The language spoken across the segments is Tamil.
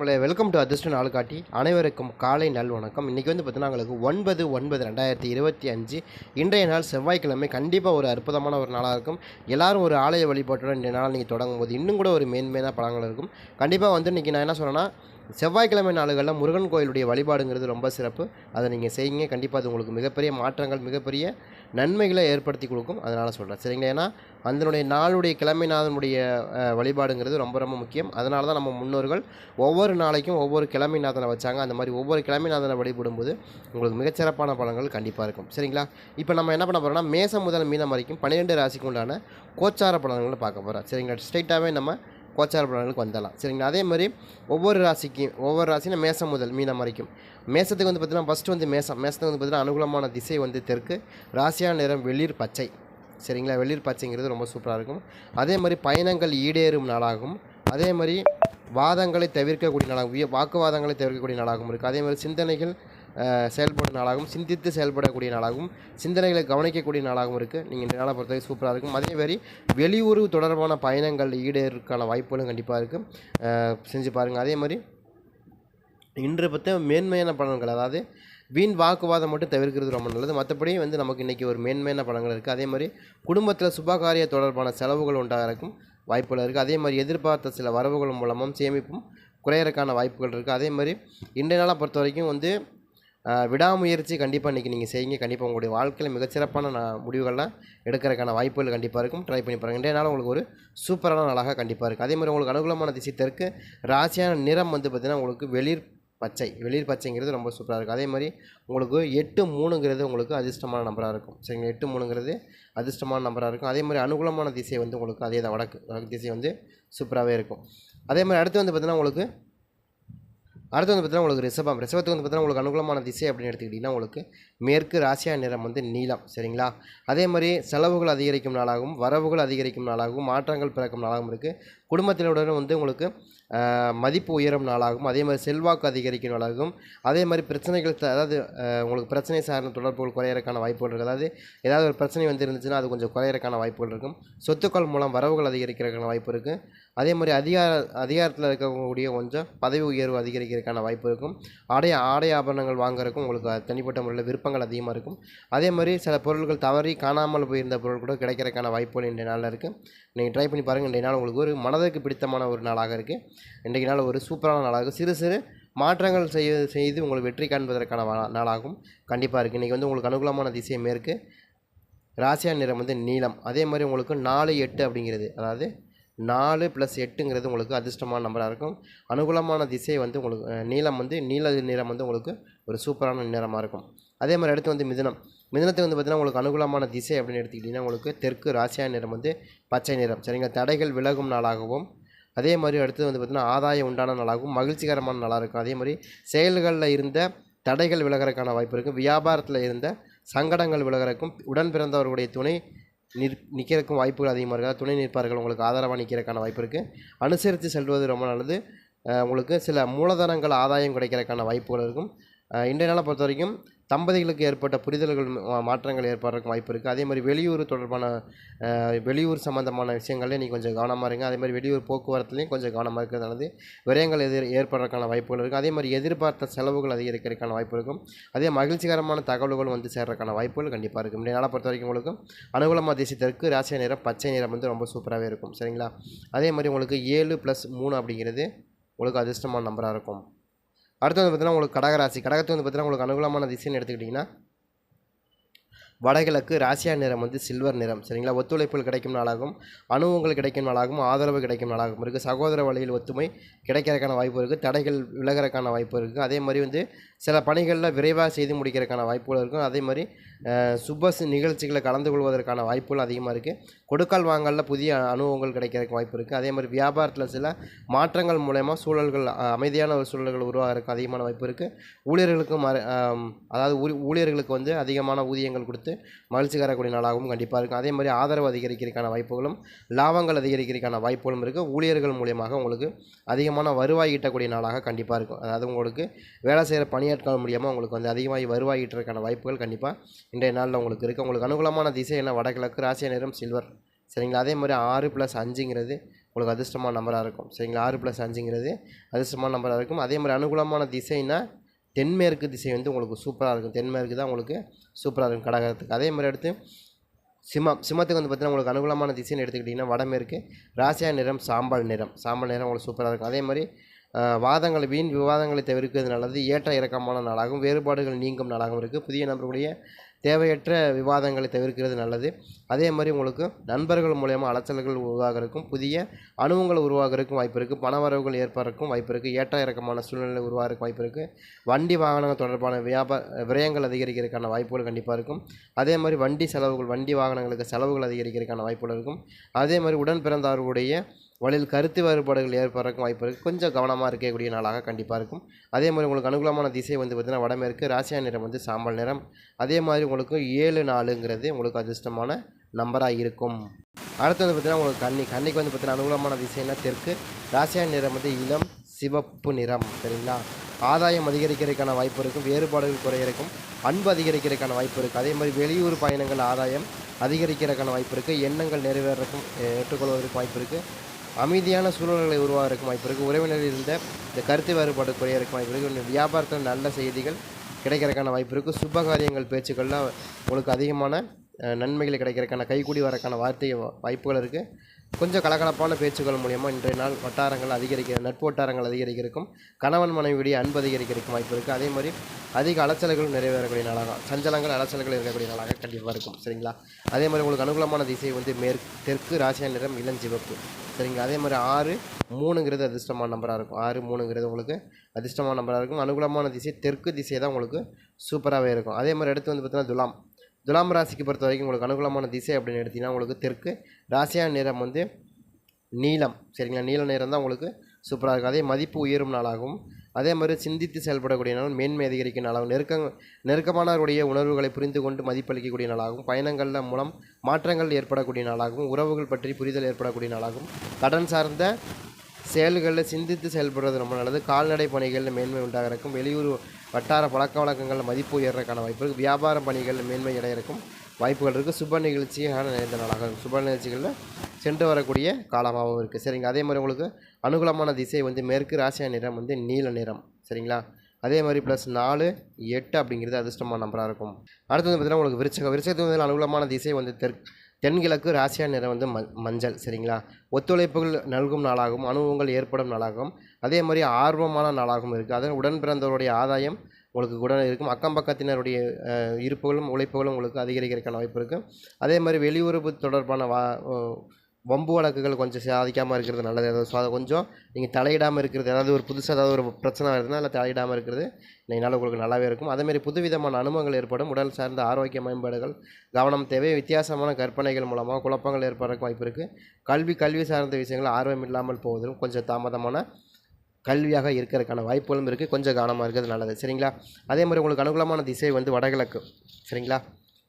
நம்மளே வெல்கம் டு அதிர்ஷ்ட நாள் காட்டி அனைவருக்கும் காலை நல் வணக்கம். இன்றைக்கி வந்து பார்த்தீங்கன்னா உங்களுக்கு ஒன்பது ஒன்பது ரெண்டாயிரத்தி இருபத்தி அஞ்சு இன்றைய நாள் செவ்வாய்க்கிழமை கண்டிப்பாக ஒரு அற்புதமான ஒரு நாளாக இருக்கும். எல்லாரும் ஒரு ஆலய வழிபாட்டுடன் இன்றைய நாள் நீங்கள் தொடங்கும் போது இன்னும் கூட ஒரு மேன்மையான பழங்கள் இருக்கும். கண்டிப்பாக வந்து இன்றைக்கி நான் என்ன சொல்கிறேன்னா செவ்வாய்க்கிழமை நாளுகளில் முருகன் கோயிலுடைய வழிபாடுங்கிறது ரொம்ப சிறப்பு. அதை நீங்கள் செய்யுங்க. கண்டிப்பாக அது உங்களுக்கு மிகப்பெரிய மாற்றங்கள் மிகப்பெரிய நன்மைகளை ஏற்படுத்தி கொடுக்கும். அதனால் சொல்கிறேன் சரிங்களா? ஏன்னா அதனுடைய நாளுடைய கிழமைநாதனுடைய வழிபாடுங்கிறது ரொம்ப ரொம்ப முக்கியம். அதனால தான் நம்ம முன்னோர்கள் ஒவ்வொரு நாளைக்கும் ஒவ்வொரு கிழமைநாதனை வச்சாங்க. அந்த மாதிரி ஒவ்வொரு கிழமைநாதனை வழிபடும்போது உங்களுக்கு மிகச்சிறப்பான பலன்கள் கண்டிப்பாக இருக்கும். சரிங்களா? இப்போ நம்ம என்ன பண்ண போகிறோம்னா மேசம் முதல் மீனம் வரைக்கும் பன்னிரெண்டு ராசிக்கு உண்டான கோச்சார பலன்களை பார்க்க போகிறோம் சரிங்களா? ஸ்ட்ரைட்டாகவே நம்ம கோச்சார பலன்களுக்கு வந்துடலாம் சரிங்களா? அதே மாதிரி ஒவ்வொரு ராசிக்கும் ஒவ்வொரு ராசினா மேசம் முதல் மீனம் வரைக்கும். மேசத்துக்கு வந்து பார்த்தீங்கன்னா ஃபஸ்ட்டு வந்து மேசம். மேசத்துக்கு வந்து பார்த்தீங்கன்னா அனுகூலமான திசை வந்து தெற்கு. ராசியான நிறம் வெளிர் பச்சை. சரிங்களா? வெளிர் பச்சைங்கிறது ரொம்ப சூப்பராக இருக்கும். அதே மாதிரி பயணங்கள் ஈடேறும் நாளாகும். அதே மாதிரி வாதங்களை தவிர்க்கக்கூடிய நாளாகும். வாக்குவாதங்களை தவிர்க்கக்கூடிய நாளாகவும் இருக்குது அதே மாதிரி சிந்தனைகள் செயல்படும் நாளாகவும் சிந்தித்து செயல்படக்கூடிய நாளாகவும் சிந்தனைகளை கவனிக்கக்கூடிய நாளாகவும் இருக்குது நீங்கள் இந்த நாளை பொறுத்தவரை சூப்பராக இருக்கும். அதே மாதிரி வெளியூர் தொடர்பான பயணங்கள் ஈடேறதுக்கான வாய்ப்புகளும் கண்டிப்பாக இருக்குது செஞ்சு பாருங்கள் அதே மாதிரி இன்று பற்றி மேன்மையான பலன்கள் அதாவது வீண் வாக்குவாதம் மட்டும் தவிர்க்கிறது ரொம்ப நல்லது. மற்றபடி வந்து நமக்கு இன்றைக்கி ஒரு மேன்மையான பலன்கள் இருக்குது அதே மாதிரி குடும்பத்தில் சுபகாரிய தொடர்பான செலவுகள் உண்டாக இருக்கும் வாய்ப்புகள் இருக்குது அதே மாதிரி எதிர்பார்த்த சில வரவுகள் மூலமும் சேமிப்பும் குறையிறக்கான வாய்ப்புகள் இருக்குது அதே மாதிரி இன்றைய நாளை பொறுத்த வரைக்கும் வந்து விடாமுயற்சி கண்டிப்பாக இன்றைக்கி நீங்கள் செய்யுங்க. கண்டிப்பாக உங்களுடைய வாழ்க்கையில் மிகச்சிறப்பான நான் முடிவுகள்லாம் எடுக்கிறதுக்கான வாய்ப்புகள் கண்டிப்பாக இருக்கும். ட்ரை பண்ணி பாருங்கள் இன்றைய நாள் உங்களுக்கு ஒரு சூப்பரான நாளாக கண்டிப்பாக இருக்குது அதே மாதிரி உங்களுக்கு அனுகூலமான திசை தெற்கு ராசியான நிறம் வந்து பார்த்திங்கன்னா உங்களுக்கு வெளிர் பச்சை. வெளிர் பச்சைங்கிறது ரொம்ப சூப்பராக இருக்கும். அதே மாதிரி உங்களுக்கு எட்டு மூணுங்கிறது உங்களுக்கு அதிர்ஷ்டமான நம்பராக இருக்கும். சரிங்களா? எட்டு மூணுங்கிறது அதிர்ஷ்டமான நம்பராக இருக்கும். அதே மாதிரி அனுகூலமான திசை வந்து உங்களுக்கு அதே தான். வடக்கு வடக்கு திசை வந்து சூப்பராகவே இருக்கும். அதே மாதிரி அடுத்து வந்து பார்த்திங்கன்னா உங்களுக்கு அடுத்து வந்து பார்த்தீங்கன்னா உங்களுக்கு ரிஷபம். ரிஷபத்துக்கு வந்து பார்த்தீங்கன்னா உங்களுக்கு அனுகூலமான திசை அப்படின்னு எடுத்துக்கிட்டிங்கன்னா உங்களுக்கு மேற்கு ராசியா நிறம் வந்து நீலம் சரிங்களா? அதே மாதிரி செலவுகள் அதிகரிக்கும் நாளாகவும் வரவுகள் அதிகரிக்கும் நாளாகவும் மாற்றங்கள் பிறக்கும் நாளாகவும் இருக்குது குடும்பத்தினுடன் வந்து உங்களுக்கு மதிப்பு உயரும் நாளாகும். அதே மாதிரி செல்வாக்கு அதிகரிக்கும் நாளாகும். அதே மாதிரி பிரச்சனைகள் அதாவது உங்களுக்கு பிரச்சனை சார்ந்த தொடர்புகள் குறையறதுக்கான வாய்ப்புகள் இருக்குது அதாவது ஏதாவது ஒரு பிரச்சனை வந்து இருந்துச்சுன்னா அது கொஞ்சம் குறையறதுக்கான வாய்ப்புகள் இருக்கும். சொத்துக்கள் மூலம் வரவுகள் அதிகரிக்கிறதுக்கான வாய்ப்பு இருக்குது அதே மாதிரி அதிகார அதிகாரத்தில் இருக்கக்கூடிய கொஞ்சம் பதவி உயர்வு அதிகரிக்கிறதுக்கான வாய்ப்பு இருக்கும். ஆடை ஆடை ஆபரணங்கள் வாங்குறதுக்கும் உங்களுக்கு தனிப்பட்ட முறையில் விருப்பங்கள் அதிகமாக இருக்கும். அதே மாதிரி சில பொருட்கள் தவறி காணாமல் போயிருந்த பொருள் கூட கிடைக்கிறதுக்கான வாய்ப்புகள் இன்றைய நாளில் இருக்குது நீங்கள் ட்ரை பண்ணி பாருங்கள் இன்றைய நாள் உங்களுக்கு ஒரு மனதிற்கு பிடித்தமான ஒரு நாளாக இருக்குது இன்றைக்கு நாள் ஒரு சூப்பரான நாளாக சிறு சிறு மாற்றங்கள் செய்ய செய்து உங்களுக்கு வெற்றி காண்பதற்கான நாளாகும். நாளாகவும் கண்டிப்பாக இருக்குது இன்றைக்கி வந்து உங்களுக்கு அனுகூலமான திசை மேற்கு. ராசியா நிறம் வந்து நீளம் அதே மாதிரி உங்களுக்கு நாலு எட்டு அப்படிங்கிறது. அதாவது நாலு ப்ளஸ் எட்டுங்கிறது உங்களுக்கு அதிர்ஷ்டமான நம்பராக இருக்கும். அனுகூலமான திசை வந்து உங்களுக்கு நீளம் வந்து நீல நிறம் வந்து உங்களுக்கு ஒரு சூப்பரான நிறமாக இருக்கும். அதே மாதிரி அடுத்து வந்து மிதனம். மிதனத்துக்கு வந்து பார்த்திங்கன்னா உங்களுக்கு அனுகூலமான திசை அப்படின்னு எடுத்துக்கிட்டிங்கன்னா உங்களுக்கு தெற்கு ராசியா நிறம் வந்து பச்சை நிறம். சரிங்களா? தடைகள் விலகும் நாளாகவும் அதே மாதிரி அடுத்தது வந்து பார்த்திங்கன்னா ஆதாயம் உண்டான நாளாகவும் மகிழ்ச்சிகரமான நாளாக இருக்கும். அதே மாதிரி செயல்களில் இருந்த தடைகள் விலகிறதுக்கான வாய்ப்பு இருக்குது வியாபாரத்தில் இருந்த சங்கடங்கள் விலகிறக்கும் உடன் பிறந்தவர்களுடைய துணை நிற் நிற்கிறதுக்கும் வாய்ப்புகள் அதிகமாக இருக்குது துணை நிற்பார்கள் உங்களுக்கு ஆதரவாக நிற்கிறதுக்கான வாய்ப்பு இருக்குது அனுசரித்து செல்வது ரொம்ப நல்லது. உங்களுக்கு சில மூலதனங்கள் ஆதாயம் கிடைக்கிறதுக்கான வாய்ப்புகள் இருக்கும். இன்றைய நாளை பொறுத்த வரைக்கும் தம்பதிகளுக்கு ஏற்பட்ட புரிதல்கள் மா- மாற்றங்கள் ஏற்படுறதுக்கு வாய்ப்பு இருக்குது அதே மாதிரி வெளியூர் தொடர்பான வெளியூர் சம்மந்தமான விஷயங்கள்லேயும் நீங்கள் கொஞ்சம் கவனமாக இருங்க. அதே மாதிரி வெளியூர் போக்குவரத்துலையும் கொஞ்சம் கவனமாக இருக்கிறது நல்லது விரயங்கள் எதிர் ஏற்படுறதுக்கான வாய்ப்புகள் இருக்குது அதே மாதிரி எதிர்பார்த்த செலவுகள் அதிகரிக்கிறதுக்கான வாய்ப்பு இருக்கும். அதே மகிழ்ச்சிகரமான தகவல்கள் வந்து சேர்றதுக்கான வாய்ப்புகள் கண்டிப்பாக இருக்கும் இன்றைய நாளை பொறுத்த வரைக்கும் உங்களுக்கு அனுகூலமாக தேசிய தெற்கு ராசிய நிறம் பச்சை நிறம் வந்து ரொம்ப சூப்பராகவே இருக்கும். சரிங்களா? அதே மாதிரி உங்களுக்கு ஏழு ப்ளஸ் மூணு அப்படிங்கிறது உங்களுக்கு அதிர்ஷ்டமான நம்பராக இருக்கும். அடுத்து வந்து பார்த்தீங்கன்னா உங்களுக்கு கடகராசி. கடகத்து வந்து பார்த்தீங்கன்னா உங்களுக்கு அனுகூலமான திசைன்னு எடுத்துக்கிட்டிங்கன்னா வடகிழக்கு ராசியா நிறம் வந்து சில்வர் நிறம். சரிங்களா? ஒத்துழைப்புகள் கிடைக்கும் நாளாகும். அனுபவங்கள் கிடைக்கும் நாளாகவும் ஆதரவு கிடைக்கும் நாளாகவும் இருக்குது சகோதர வழியில் ஒத்துமை கிடைக்கிறதுக்கான வாய்ப்பு இருக்குது தடைகள் விலகிறதுக்கான வாய்ப்பு இருக்குது அதே மாதிரி வந்து சில பணிகளில் விரைவாக செய்து முடிக்கிறதுக்கான வாய்ப்புகள் இருக்கும். அதே மாதிரி சுப நிகழ்ச்சிகளை கலந்து கொள்வதற்கான வாய்ப்புகள் அதிகமாக இருக்குது கொடுக்கல் வாங்கலில் புதிய அனுபவங்கள் கிடைக்கிறதுக்கு வாய்ப்பு இருக்குது அதே மாதிரி வியாபாரத்தில் சில மாற்றங்கள் மூலயமா சூழல்கள் அமைதியான ஒரு சூழல்கள் உருவாகிறதுக்கு அதிகமான வாய்ப்பு இருக்குது ஊழியர்களுக்கும் அதாவது ஊழியர்களுக்கு வந்து அதிகமான ஊதியங்கள் கொடுத்து மகிழ்ச்சி தரக்கூடிய நாளாகவும் கண்டிப்பாக இருக்கும் அதே மாதிரி ஆதரவு அதிகரிக்கிறதுக்கான வாய்ப்புகளும் லாபங்கள் அதிகரிக்கிறதுக்கான வாய்ப்புகளும் இருக்குது ஊழியர்கள் மூலியமாக உங்களுக்கு அதிகமான வருவாய் ஈட்டக்கூடிய நாளாக கண்டிப்பாக இருக்கும். அதாவது உங்களுக்கு வேலை செய்கிற பணியாட்கள் மூலியமாக உங்களுக்கு வந்து அதிகமாக வருவாய் ஈட்டுறதுக்கான வாய்ப்புகள் கண்டிப்பாக இன்றைய நாளில் உங்களுக்கு இருக்குது உங்களுக்கு அனுகூலமான திசை என்ன வடகிழக்கு ராசிய நிறம் சில்வர். சரிங்களா? அதே மாதிரி ஆறு ப்ளஸ் அஞ்சுங்கிறது உங்களுக்கு அதிர்ஷ்டமான நம்பராக இருக்கும். சரிங்களா? ஆறு ப்ளஸ் அஞ்சுங்கிறது அதிர்ஷ்டமான நம்பராக இருக்கும். அதே மாதிரி அனுகூலமான திசைனா தென்மேற்கு திசை வந்து உங்களுக்கு சூப்பராக இருக்கும். தென்மேற்கு தான் உங்களுக்கு சூப்பராக இருக்கும் கடகத்துக்கு. அதே மாதிரி அடுத்து சிம்மம். சிம்மத்துக்கு வந்து பார்த்தீங்கன்னா உங்களுக்கு அனுகூலமான திசைன்னு எடுத்துக்கிட்டிங்கன்னா வடமேற்கு ராசியா நிறம் சாம்பல் நிறம் சாம்பல் நிறம் உங்களுக்கு சூப்பராக இருக்கும். அதே மாதிரி வாதங்கள் வீண் விவாதங்களை தவிர்க்கிறது நல்லது. ஏற்ற இறக்கமான நாளாகவும் வேறுபாடுகள் நீங்கும் நாளாகவும் இருக்குது புதிய நபர்களுடைய தேவையற்ற விவாதங்களை தவிர்க்கிறது நல்லது. அதே மாதிரி உங்களுக்கு நண்பர்கள் மூலயமா அலைச்சல்கள் உருவாகிறதுக்கும் புதிய அனுபவங்கள் உருவாகிறதுக்கும் வாய்ப்பு இருக்குது பணவரவுகள் ஏற்படுறதுக்கும் வாய்ப்பு இருக்குது ஏற்ற இறக்கமான சூழ்நிலை உருவாகிறதுக்கு வாய்ப்பு இருக்குது வண்டி வாகனங்கள் தொடர்பான வியாபார விரயங்கள் அதிகரிக்கிறதுக்கான வாய்ப்புகள் கண்டிப்பாக இருக்கும். அதே மாதிரி வண்டி செலவுகள் வண்டி வாகனங்களுக்கு செலவுகள் அதிகரிக்கிறதுக்கான வாய்ப்புகள் இருக்கும். அதே மாதிரி உடன் பிறந்தவர்களுடைய வழியில் கருத்து வேறுபாடுகள் ஏற்படுறதுக்கும் வாய்ப்பு இருக்குது கொஞ்சம் கவனமாக இருக்கக்கூடிய நாளாக கண்டிப்பாக இருக்கும். அதே மாதிரி உங்களுக்கு அனுகூலமான திசை வந்து பார்த்திங்கன்னா வடமேற்கு ராசியா நிறம் வந்து சாம்பல் நிறம். அதே மாதிரி உங்களுக்கு ஏழு நாலுங்கிறது உங்களுக்கு அதிர்ஷ்டமான நம்பராக இருக்கும். அடுத்து வந்து பார்த்திங்கன்னா உங்களுக்கு கண்ணி கன்னிக்கு வந்து பார்த்திங்கன்னா அனுகூலமான திசைன்னா தெற்கு. ராசியா நிறம் வந்து இளம் சிவப்பு நிறம் சரிங்களா? ஆதாயம் அதிகரிக்கிறதுக்கான வாய்ப்பு இருக்கும். வேறுபாடுகள் குறையிறக்கும் அன்பு அதிகரிக்கிறதுக்கான வாய்ப்பு இருக்குது அதே மாதிரி வெளியூர் பயணங்கள் ஆதாயம் அதிகரிக்கிறதுக்கான வாய்ப்பு இருக்குது எண்ணங்கள் நிறைவேறக்கும் ஏற்றுக்கொள்வதற்கு வாய்ப்பு இருக்குது அமைதியான சூழல்களை உருவாகிறதுக்கு வாய்ப்பு இருக்குது உறவினரில் இருந்த இந்த கருத்து வேறுபாடு குறையறதுக்கு வாய்ப்பு இருக்குது வியாபாரத்தில் நல்ல செய்திகள் கிடைக்கிறதுக்கான வாய்ப்பு இருக்குது சுப காரியங்கள் பேச்சுக்கள்லாம் உங்களுக்கு அதிகமான நன்மைகள் கிடைக்கிறதுக்கான கைகூடி வரக்கான வார்த்தை வாய்ப்புகள் இருக்குது கொஞ்சம் கலகலப்பான பேச்சுக்கள் மூலியமாக இன்றைய நாள் வட்டாரங்கள் அதிகரிக்க நட்பு அதிகரிக்கிறக்கும் கணவன் மனைவியுடைய அன்பு அதிகரிக்கிறக்கும் வாய்ப்பு இருக்குது அதே மாதிரி அதிக அலைச்சல்கள் நிறைவேறக்கூடிய நாளாக சஞ்சலங்கள் அலைச்சல்கள் இருக்கக்கூடிய நாளாக கண்டிப்பாக இருக்கும். சரிங்களா? அதே மாதிரி உங்களுக்கு அனுகூலமான திசை வந்து மேற்கு தெற்கு ராசியா நிறம் இளஞ்சிவப்பு சரிங்களா? அதே மாதிரி ஆறு மூணுங்கிறது அதிர்ஷ்டமான நம்பராக இருக்கும். ஆறு மூணுங்கிறது உங்களுக்கு அதிர்ஷ்டமான நம்பராக இருக்கும். அனுகூலமான திசை தெற்கு திசை தான் உங்களுக்கு சூப்பராகவே இருக்கும். அதே மாதிரி அடுத்து வந்து பார்த்தீங்கன்னா துலாம். துலாம் ராசிக்கு பொறுத்த வரைக்கும் உங்களுக்கு அனுகூலமான திசை அப்படின்னு எடுத்தீங்கன்னா உங்களுக்கு தெற்கு ராசியா நிறம் வந்து நீளம் சரிங்களா? நீல நிறம் தான் உங்களுக்கு சூப்பராக இருக்கும். அதே மதிப்பு உயரும் நாளாகவும். அதே மாதிரி சிந்தித்து செயல்படக்கூடிய நாள் மேன்மை அதிகரிக்கும் நாளாகவும். நெருக்க நெருக்கமானவருடைய உணர்வுகளை புரிந்து கொண்டு மதிப்பளிக்கக்கூடிய நாளாகவும் பயணங்களில் மூலம் மாற்றங்கள் ஏற்படக்கூடிய நாளாகவும் உறவுகள் பற்றி புரிதல் ஏற்படக்கூடிய நாளாகவும் கடன் சார்ந்த செயல்களில் சிந்தித்து செயல்படுறது ரொம்ப நல்லது. கால்நடை பணிகளில் மேன்மை உண்டாகிறக்கும் வெளியூர் வட்டார பழக்க வழக்கங்களில் மதிப்பு உயர்றதுக்கான வாய்ப்பு இருக்குது வியாபார பணிகளில் மேன்மை அடையிறக்கும் வாய்ப்புகள் இருக்குது சுப நிகழ்ச்சியான நிறைந்த நாளாக இருக்கும். சுப நிகழ்ச்சிகளில் சென்று வரக்கூடிய காலமாகவும் இருக்குது சரிங்க. அதே மாதிரி உங்களுக்கு அனுகூலமான திசை வந்து மேற்கு ராசியா நிறம் வந்து நீல நிறம். சரிங்களா? அதே மாதிரி ப்ளஸ் நாலு எட்டு அப்படிங்கிறது அதிர்ஷ்டமான நம்பராக இருக்கும். அடுத்து வந்து பார்த்தீங்கன்னா உங்களுக்கு விருச்சகம். விருச்சகத்துக்கு வந்து அனுகூலமான திசை வந்து தெற்கு தென்கிழக்கு ராசியா நிறம் வந்து ம மஞ்சள் சரிங்களா? ஒத்துழைப்புகள் நல்கும் நாளாகவும் அனுபவங்கள் ஏற்படும் நாளாகவும் அதே மாதிரி ஆர்வமான நாளாகவும் இருக்குது அதன் உடன் பிறந்தவருடைய ஆதாயம் உங்களுக்கு உடனே இருக்கும். அக்கம் பக்கத்தினருடைய இருப்புகளும் உழைப்புகளும் உங்களுக்கு அதிகரிக்கிறதுக்கான வாய்ப்பு இருக்குது அதே மாதிரி வெளியுறவு தொடர்பான வா வம்பு வழக்குகள் கொஞ்சம் சாதிக்காமல் இருக்கிறது நல்லது. ஏதோ ஸோ அதை கொஞ்சம் நீங்கள் தலையிடாமல் இருக்கிறது ஏதாவது ஒரு புதுசாக ஏதாவது ஒரு பிரச்சனை வருதுன்னா அதில் தலையிடாமல் இருக்கிறது இதனால் உங்களுக்கு நல்லாவே இருக்கும். அதேமாரி புதுவிதமான அனுபவங்கள் ஏற்படும். உடல் சார்ந்த ஆரோக்கிய மேம்பாடுகள் கவனம் தேவை வித்தியாசமான கற்பனைகள் மூலமாக குழப்பங்கள் ஏற்படுறதுக்கு வாய்ப்பு இருக்குது கல்வி கல்வி சார்ந்த விஷயங்கள் ஆர்வம் இல்லாமல் போவதிலும் கொஞ்சம் தாமதமான கல்வியாக இருக்கிறதுக்கான வாய்ப்புகளும் இருக்குது கொஞ்சம் கவனமாக இருக்கிறது நல்லது. சரிங்களா? அதே மாதிரி உங்களுக்கு அனுகூலமான திசை வந்து வடகிழக்கு. சரிங்களா?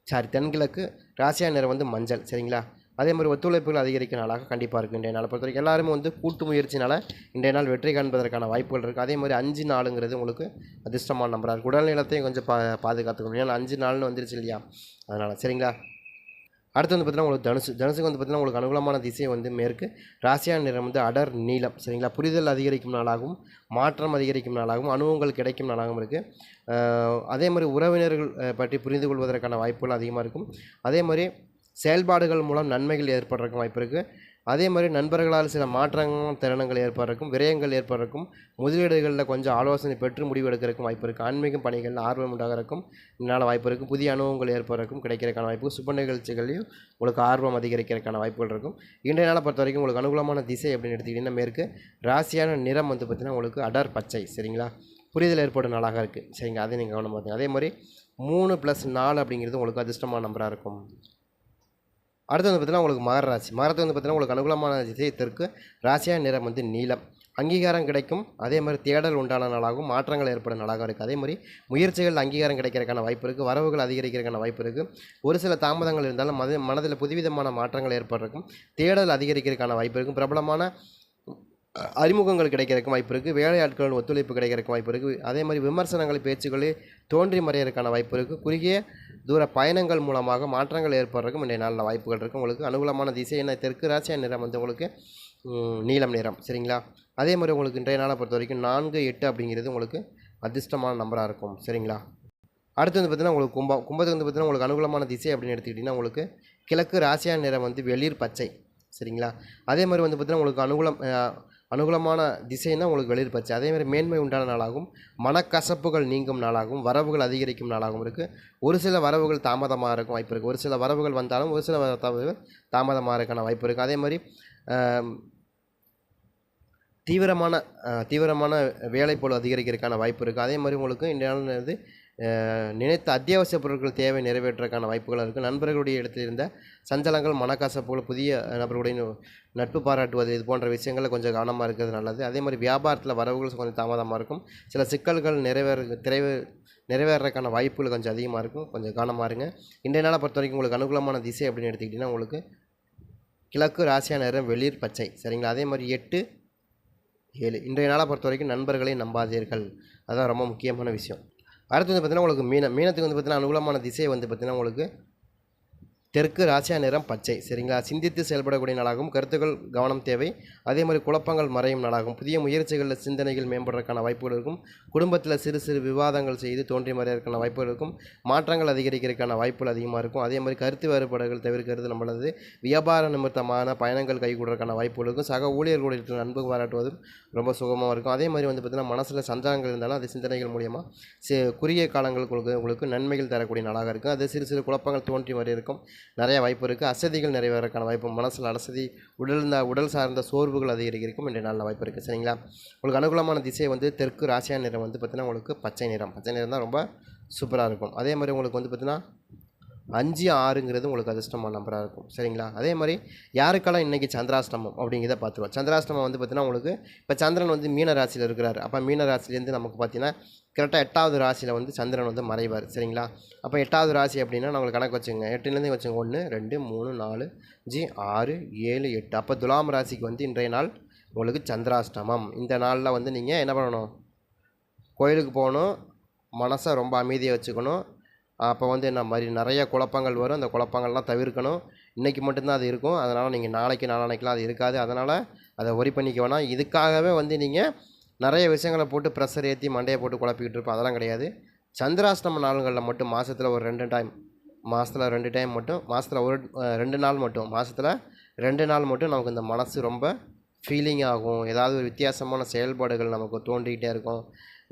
சாரி தென்கிழக்கு. ராசியா நிறம் வந்து மஞ்சள். சரிங்களா? அதே மாதிரி ஒத்துழைப்புகள் அதிகரிக்கும் நாளாக கண்டிப்பாக இருக்குது இன்றைய நாளை பொறுத்த வரைக்கும் எல்லாருமே வந்து கூட்டு முயற்சினால் இன்றைய நாள் வெற்றி காண்பதற்கான வாய்ப்புகள் இருக்குது அதே மாதிரி அஞ்சு நாளுங்கிறது உங்களுக்கு அதிர்ஷ்டமான நம்பராக இருக்குது உடல்நலத்தையும் கொஞ்சம் பா பாதுகாத்துக்கணும். ஏன்னா அஞ்சு நாள்னு வந்துருச்சு இல்லையா? அதனால் சரிங்களா? அடுத்து வந்து பார்த்தீங்கன்னா உங்களுக்கு தனுசு தனுசுக்கு வந்து பார்த்தீங்கன்னா உங்களுக்கு அனுகூலமான திசை வந்து மேற்கு. ராசியா நிறம் வந்து அடர் நீளம் சரிங்களா? புரிதல் அதிகரிக்கும் நாளாகவும் மாற்றம் அதிகரிக்கும் நாளாகவும் அனுபவங்கள் கிடைக்கும் நாளாகவும் இருக்குது அதே மாதிரி உறவினர்கள் பற்றி புரிந்து கொள்வதற்கான வாய்ப்புகள் அதிகமாக இருக்கும். அதே மாதிரி செயல்பாடுகள் மூலம் நன்மைகள் ஏற்படுறதுக்கும் வாய்ப்பு இருக்குது அதே மாதிரி நண்பர்களால் சில மாற்றங்கள் திறனங்கள் ஏற்படுறதுக்கும் விரயங்கள் ஏற்படுறதுக்கும் முதலீடுகளில் கொஞ்சம் ஆலோசனை பெற்று முடிவு எடுக்கிறதுக்கும் வாய்ப்பு இருக்குது ஆன்மீகம் பணிகளில் ஆர்வம் உண்டாகிறக்கும் இதனால் வாய்ப்பு இருக்குது புதிய அனுபவங்கள் ஏற்படுறதுக்கும் கிடைக்கிறதுக்கான வாய்ப்பு சுப நிகழ்ச்சிகளையும் உங்களுக்கு ஆர்வம் அதிகரிக்கிறதுக்கான வாய்ப்புகள் இருக்கும். இன்றைய நாளை பொறுத்த வரைக்கும் உங்களுக்கு அனுகூலமான திசை அப்படின்னு எடுத்துக்கிட்டிங்கன்னா மேற்கு ராசியான நிறம் வந்து பார்த்திங்கன்னா உங்களுக்கு அடர் பச்சை சரிங்களா? புரிதல் ஏற்படும் நாளாக இருக்குது சரிங்க அதை நீங்கள் கவனமாக பார்த்தீங்க அதே மாதிரி மூணு ப்ளஸ் நாலு அப்படிங்கிறது உங்களுக்கு அதிர்ஷ்டமான நம்பராக இருக்கும். அடுத்து வந்து பார்த்தீங்கன்னா உங்களுக்கு மகர ராசி. மகரத்து வந்து பார்த்தீங்கன்னா உங்களுக்கு அனுகூலமான விஷயத்திற்கு ராசியான ராசியா நிறம் வந்து நீளம் அங்கீகாரம் கிடைக்கும். அதே மாதிரி தேடல் உண்டான நாளாகவும் மாற்றங்கள் ஏற்படும் நாளாக இருக்குது அதே மாதிரி முயற்சிகள் அங்கீகாரம் கிடைக்கிறதுக்கான வாய்ப்பு இருக்குது வரவுகள் அதிகரிக்கிறதுக்கான வாய்ப்பு இருக்குது ஒரு சில தாமதங்கள் இருந்தாலும் மத மனதில் புதுவிதமான மாற்றங்கள் ஏற்படுறதுக்கும் தேடல் அதிகரிக்கிறதுக்கான வாய்ப்பு இருக்கும் பிரபலமான அறிமுகங்கள் கிடைக்கிறதுக்கு வாய்ப்பு இருக்குது வேலையாட்கள் ஒத்துழைப்பு கிடைக்கிறதுக்கு வாய்ப்பு இருக்குது அதே மாதிரி விமர்சனங்கள் பேச்சுக்களே தோன்றி மறையறதுக்கான வாய்ப்பு இருக்குது குறுகிய தூர பயணங்கள் மூலமாக மாற்றங்கள் ஏற்படுறதுக்கும் இன்றைய நாளில் வாய்ப்புகள் இருக்குது. உங்களுக்கு அனுகூலமான திசை என்ன? தெற்கு ராசியா நிறம் வந்து உங்களுக்கு? நீளம் நீலம் நிறம். சரிங்களா? அதே மாதிரி உங்களுக்கு இன்றைய நாளை பொறுத்த வரைக்கும் நான்கு எட்டு அப்படிங்கிறது உங்களுக்கு அதிர்ஷ்டமான நம்பராக இருக்கும். சரிங்களா? அடுத்து வந்து பார்த்திங்கன்னா உங்களுக்கு கும்பம். கும்பத்துக்கு வந்து பார்த்திங்கன்னா உங்களுக்கு அனுகூலமான திசை அப்படின்னு எடுத்துக்கிட்டிங்கன்னா உங்களுக்கு கிழக்கு ராசியான நிறம் வந்து வெளிர் பச்சை. சரிங்களா? அதே மாதிரி வந்து பார்த்திங்கன்னா உங்களுக்கு அனுகூலம் அனுகூலமான திசைன்னா உங்களுக்கு வெளிர் பச்சை அதே மாதிரி மேன்மை உண்டான நாளாகும் மனக்கசப்புகள் நீங்கும் நாளாகும் வரவுகள் அதிகரிக்கும் நாளாகவும் இருக்குது ஒரு சில வரவுகள் தாமதமாக இருக்கும் வாய்ப்பு இருக்குது ஒரு சில வரவுகள் வந்தாலும் ஒரு சில வரவுகள் தாமதமாக இருக்கான வாய்ப்பு இருக்குது அதே மாதிரி தீவிரமான வேலை தீவிரமான வேலைப்போல் அதிகரிக்கிறதுக்கான வாய்ப்பு இருக்குது அதே மாதிரி உங்களுக்கு இன்றைய நாள் வந்து நினைத்த அத்தியாவசிய பொருட்கள் தேவை நிறைவேற்றக்கான வாய்ப்புகள் இருக்குது நண்பர்களுடைய இடத்தில் இருந்த சஞ்சலங்கள் மனக்கசப்புகள் புதிய நபர்களுடைய நட்பு பாராட்டுவது இது போன்ற விஷயங்களில் கொஞ்சம் கவனமாக இருக்கிறது நல்லது. அதே மாதிரி வியாபாரத்தில் வரவுகள் கொஞ்சம் தாமதமாக இருக்கும். சில சிக்கல்கள் நிறைவேற திரைவே நிறைவேறக்கான வாய்ப்புகள் கொஞ்சம் அதிகமாக இருக்கும். கொஞ்சம் கவனமாக இருங்க. இன்றைய நாளை பொறுத்த வரைக்கும் உங்களுக்கு அனுகூலமான திசை அப்படின்னு எடுத்துக்கிட்டிங்கன்னா உங்களுக்கு கிழக்கு ராசியான நிறம் வெளிர் பச்சை. சரிங்களா? அதே மாதிரி எட்டு ஏழு. இன்றைய நாளை பொறுத்த வரைக்கும் நண்பர்களை நம்பாதீர்கள். அதுதான் ரொம்ப முக்கியமான விஷயம். அடுத்து வந்து பார்த்தீங்கன்னா உங்களுக்கு மீனம் மீனத்துக்கு வந்து பார்த்திங்கன்னா அனுகூலமான திசை வந்து பார்த்திங்கன்னா உங்களுக்கு தெற்கு ராசியா நிறம் பச்சை. சரிங்களா? சிந்தித்து செயல்படக்கூடிய நாளாகும் கருத்துக்கள் கவனம் தேவை. அதே மாதிரி குழப்பங்கள் மறையும் நாளாகும் புதிய முயற்சிகளில் சிந்தனைகள் மேம்படுறதுக்கான வாய்ப்புகள் இருக்கும். குடும்பத்தில் சிறு சிறு விவாதங்கள் செய்து தோன்றி மறையறதுக்கான வாய்ப்புகள் இருக்கும். மாற்றங்கள் அதிகரிக்கிறதுக்கான வாய்ப்புகள் அதிகமாக இருக்கும். அதே மாதிரி கருத்து வேறுபாடுகள் தவிர்க்கிறது நம்மளது. வியாபார நிமித்தமான பயணங்கள் கைகூடுறதுக்கான வாய்ப்புகள் இருக்கும். சக ஊழியர்களுடைய இருக்கிற நண்பு பாராட்டுவதும் ரொம்ப சுகமாக இருக்கும். அதே மாதிரி வந்து பார்த்திங்கன்னா மனசில் சஞ்சாரங்கள் இருந்தாலும் அது சிந்தனைகள் மூலியமாக சி குறுகிய காலங்களுக்கு உங்களுக்கு உங்களுக்கு நன்மைகள் தரக்கூடிய நாளாக இருக்கும். அது சிறு சிறு குழப்பங்கள் தோன்றி வரை இருக்கும் நிறைய வாய்ப்பு இருக்குது அசதிகள் நிறைவேறக்கான வாய்ப்பு மனசில் அசதி உடல் உடல் சார்ந்த சோர்வுகள் அதிகரிக்கும் இன்றைய நாளில் வாய்ப்பு இருக்குது சரிங்களா? உங்களுக்கு அனுகூலமான திசை வந்து தெற்கு ராசியான நிறம் வந்து பார்த்திங்கன்னா உங்களுக்கு பச்சை நிறம். பச்சை நிறம் தான் ரொம்ப சூப்பராக இருக்கும். அதே மாதிரி உங்களுக்கு வந்து பார்த்திங்கன்னா அஞ்சு ஆறுங்கிறது உங்களுக்கு அதிர்ஷ்டமான நம்பராக இருக்கும். சரிங்களா? அதே மாதிரி யாருக்கெல்லாம் இன்றைக்கி சந்திராஷ்டமம் அப்படிங்கிறத பார்த்துருவோம். சந்திராஷ்டமம் வந்து பார்த்திங்கன்னா உங்களுக்கு இப்போ சந்திரன் வந்து மீன ராசியில் இருக்கிறார். அப்போ மீன ராசிலேருந்து நமக்கு பார்த்தீங்கன்னா கரெக்டாக எட்டாவது ராசியில் வந்து சந்திரன் வந்து மறைவார். சரிங்களா? அப்போ எட்டாவது ராசி அப்படின்னா நம்மளுக்கு உங்களுக்கு கணக்கு வச்சுங்க எட்டுலேருந்து வச்சுங்க ஒன்று ரெண்டு மூணு நாலு அஞ்சு ஆறு ஏழு எட்டு. அப்போ துலாம் ராசிக்கு வந்து இன்றைய நாள் உங்களுக்கு சந்திராஷ்டமம். இந்த நாளில் வந்து நீங்கள் என்ன பண்ணணும்? கோயிலுக்கு போகணும். மனசை ரொம்ப அமைதியாக வச்சுக்கணும். அப்போ வந்து என்ன மாதிரி நிறைய குழப்பங்கள் வரும். அந்த குழப்பங்கள்லாம் தவிர்க்கணும். இன்றைக்கி மட்டும்தான் அது இருக்கும். அதனால் நீங்கள் நாளைக்கு நாளானைக்கெலாம் அது இருக்காது. அதனால் அதை ஒரி பண்ணிக்க வேணாம். இதுக்காகவே வந்து நீங்கள் நிறைய விஷயங்களை போட்டு ப்ரெஷர் ஏற்றி மண்டையை போட்டு குழப்பிக்கிட்டு இருப்போம். அதெல்லாம் கிடையாது. சந்திராஷ்டம நாள்களில் மட்டும் மாதத்தில் ஒரு ரெண்டு டைம் மாதத்தில் ரெண்டு டைம் மட்டும் மாதத்தில் ஒரு ரெண்டு நாள் மட்டும் மாதத்தில் ரெண்டு நாள் மட்டும் நமக்கு இந்த மனசு ரொம்ப ஃபீலிங் ஆகும். ஏதாவது ஒரு வித்தியாசமான செயல்பாடுகள் நமக்கு தோண்டிக்கிட்டே இருக்கும்.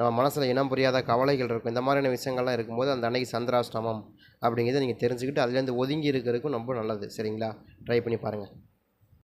நம்ம மனசில் இனம் புரியாத கவலைகள் இருக்கும். இந்த மாதிரியான விஷயங்கள்லாம் இருக்கும்போது அந்த அன்னைக்கு சந்திராஷ்டமம் அப்படிங்கிறத நீங்கள் தெரிஞ்சுக்கிட்டு அதுலேருந்து ஒதுங்கி இருக்கிறதுக்கும் ரொம்ப நல்லது. சரிங்களா? ட்ரை பண்ணி பாருங்கள்